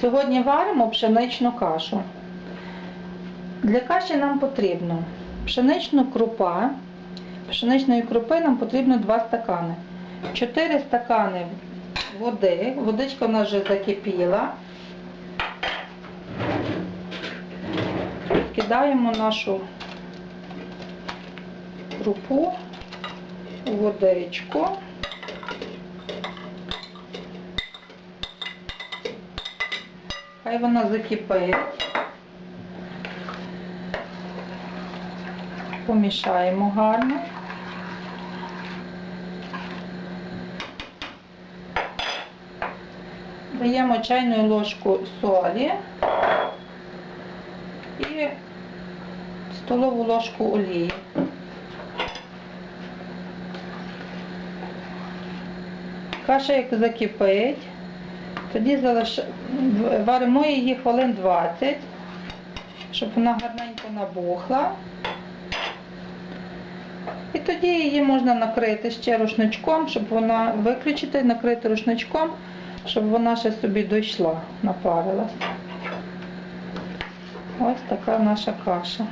Сьогодні варимо пшеничну кашу. Для каші нам потрібно пшеничну крупа. Пшеничної крупи нам потрібно 2 стакани. 4 стакани води. Водичка у нас вже закипіла. Кидаємо нашу крупу у водичку. Хай вона закипить. Помішаємо гарно. Даємо чайну ложку солі і столову ложку олії. Каша як закипить, тоді варимо її хвилин 20, щоб вона гарненько набухла. І тоді її можна накрити ще рушничком, щоб вона виключити, накрити рушничком, щоб вона ще собі дійшла, напарилась. Ось така наша каша.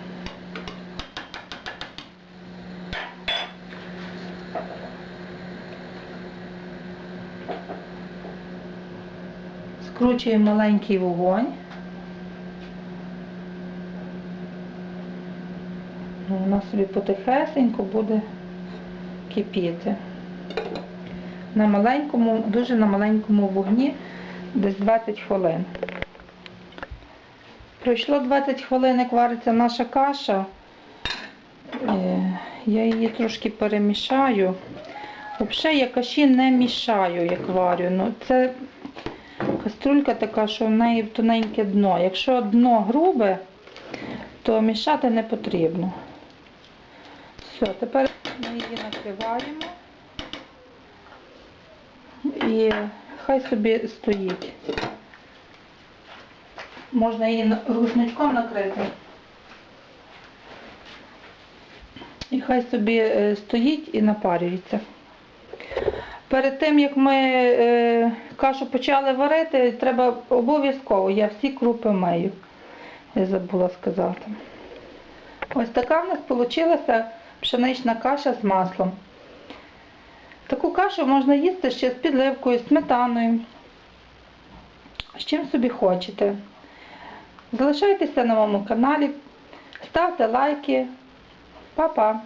Скручуємо маленький вогонь. Ну, Вона собі потихесенько буде кипіти. На маленькому, дуже на маленькому вогні, десь 20 хвилин. Пройшло 20 хвилин, як вариться наша каша. Е, Я її трошки перемішаю. Взагалі я каші не мішаю, як варю. Ну, це каструлька така, що в неї тоненьке дно. Якщо дно грубе, то мішати не потрібно. Все, тепер ми її накриваємо і хай собі стоїть. Можна її рушничком накрити. І хай собі е, стоїть і напарюється. Перед тим, як ми е, кашу почали варити, треба обов'язково, я всі крупи мию. Я забула сказати. Ось така в нас вийшла пшенична каша з маслом. Таку кашу можна їсти ще з підливкою, сметаною. З чим собі хочете. Залишайтеся на моєму каналі, ставте лайки. Па-па!